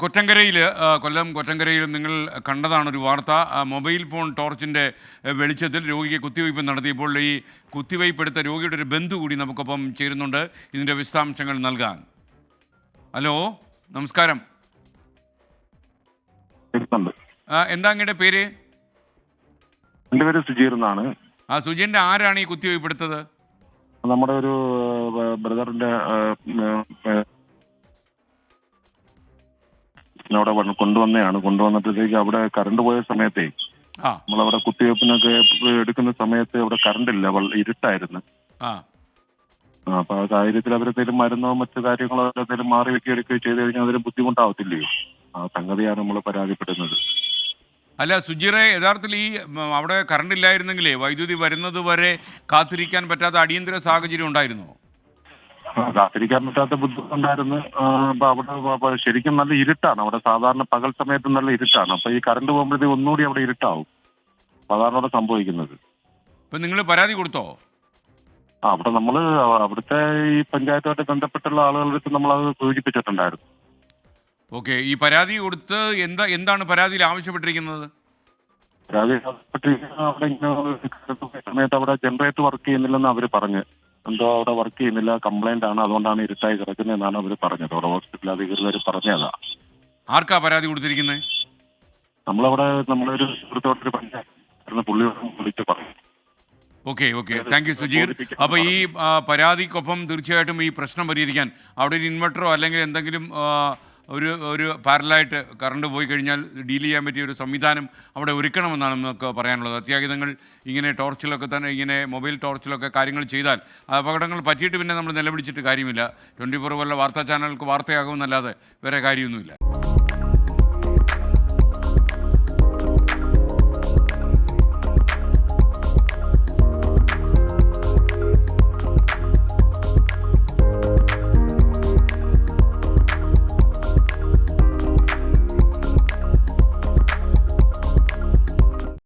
കൊറ്റങ്കരയിൽ കൊല്ലം കൊറ്റങ്കരയിൽ നിങ്ങൾ കണ്ടതാണ് ഒരു വാർത്ത. മൊബൈൽ ഫോൺ ടോർച്ചിന്റെ വെളിച്ചത്തിൽ രോഗിക്ക് കുത്തിവയ്പ് നടത്തിയപ്പോൾ ഈ കുത്തിവയ്പ് എടുത്ത രോഗിയുടെ ഒരു ബന്ധു കൂടി നമുക്കൊപ്പം ചേരുന്നുണ്ട്. ഇതിന്റെ വിശദാംശങ്ങൾ നൽകാൻ. ഹലോ നമസ്കാരം. എന്താ അങ്ങയുടെ പേര്? എന്റെ പേര് സുജീർ എന്നാണ്. ആ സുജീറിന്റെ ആരാണ് ഈ കുത്തിവയ്പ് എടുത്തത്? നമ്മുടെ ഒരു ബ്രദറിന്റെ അവിടെ വന്ന് കൊണ്ടുവന്നതാണ്. കൊണ്ടുവന്നപ്പോഴത്തേക്ക് അവിടെ കറണ്ട് പോയ സമയത്തെ നമ്മളവിടെ കുത്തിവയ്പ്പിനൊക്കെ എടുക്കുന്ന സമയത്ത് അവിടെ കറണ്ട് ഇല്ല. ഇരുട്ടായിരുന്നു. അപ്പൊ ആ സാഹചര്യത്തിൽ അവരെന്തെങ്കിലും മരുന്നോ മറ്റു കാര്യങ്ങളോ എന്തെങ്കിലും മാറി വെക്കി എടുക്കുകയോ ചെയ്ത് കഴിഞ്ഞാൽ അതിന് ബുദ്ധിമുട്ടാവത്തില്ലയോ? ആ സംഗതിയാണ് നമ്മൾ പരാതിപ്പെടുന്നത്. അല്ല സുജീറെ യഥാർത്ഥത്തിൽ ഈ അവിടെ കറണ്ട് ഇല്ലായിരുന്നെങ്കിലേ വൈദ്യുതി വരുന്നത് വരെ കാത്തിരിക്കാൻ പറ്റാത്ത അടിയന്തര സാഹചര്യം ഉണ്ടായിരുന്നോ? ആ, കാത്തിരിക്കാൻ പറ്റാത്ത ബുദ്ധിമുട്ടുണ്ടായിരുന്നു അപ്പൊ അവിടെ ശരിക്കും നല്ല ഇരുട്ടാണ്. അവിടെ സാധാരണ പകൽ സമയത്ത് നല്ല ഇരുട്ടാണ്. അപ്പൊ ഈ കറണ്ട് പോകുമ്പോഴത്തേക്ക് ഒന്നുകൂടി അവിടെ ഇരുട്ടാവും. സാധാരണ അവിടെ സംഭവിക്കുന്നത്. ഇപ്പൊ നിങ്ങൾ പരാതി കൊടുത്തോ? ആ അവിടെ നമ്മൾ അവിടുത്തെ ഈ പഞ്ചായത്തുമായിട്ട് ബന്ധപ്പെട്ടുള്ള ആളുകളുടെ അടുത്ത് നമ്മൾ അത് സൂചിപ്പിച്ചിട്ടുണ്ടായിരുന്നു. ഓക്കെ ഈ പരാതി കൊടുത്ത് എന്താ എന്താണ് പരാതിയിൽ ആവശ്യപ്പെട്ടിരിക്കുന്നത്? പരാതി അവിടെ സമയത്ത് അവിടെ ജനറേറ്റർ വർക്ക് ചെയ്യുന്നില്ലെന്ന് അവർ പറഞ്ഞ്. എന്തോ അവിടെ വർക്ക് ചെയ്യുന്നില്ല കംപ്ലൈന്റ് ആണ് അതുകൊണ്ടാണ് ഇരുട്ടായി കിടക്കുന്നതെന്നാണ് അവർ പറഞ്ഞത്. അവിടെ ഹോസ്പിറ്റൽ അധികൃതർ പറഞ്ഞതാ. ആർക്കാ പരാതി കൊടുത്തിരിക്കുന്നത് നമ്മളവിടെ നമ്മളൊരു സുഹൃത്തോട്ടൊരു പഞ്ചായത്ത് പുള്ളിയോട് വിളിച്ച് പറഞ്ഞു. Okay okay. Thank you Sujeer അപ്പോൾ ഈ പരാതിക്കൊപ്പം തീർച്ചയായിട്ടും ഈ പ്രശ്നം പരിഹരിക്കാൻ അവിടെ ഒരു ഇൻവെർട്ടറോ അല്ലെങ്കിൽ എന്തെങ്കിലും ഒരു ഒരു പാരലായിട്ട് കറണ്ട് പോയി കഴിഞ്ഞാൽ ഡീൽ ചെയ്യാൻ പറ്റിയ ഒരു സംവിധാനം അവിടെ ഒരുക്കണമെന്നാണ് നമുക്ക് പറയാനുള്ളത്. അത്യാഹിതങ്ങൾ ഇങ്ങനെ ടോർച്ചിലൊക്കെ തന്നെ ഇങ്ങനെ മൊബൈൽ ടോർച്ചിലൊക്കെ കാര്യങ്ങൾ ചെയ്താൽ അപകടങ്ങൾ പറ്റിയിട്ട് പിന്നെ നമ്മൾ നിലവിളിച്ചിട്ട് കാര്യമില്ല. ട്വന്റി ഫോർ പോലുള്ള വാർത്താ ചാനലുകൾക്ക് വാർത്തയാകുമെന്നല്ലാതെ വേറെ കാര്യമൊന്നുമില്ല.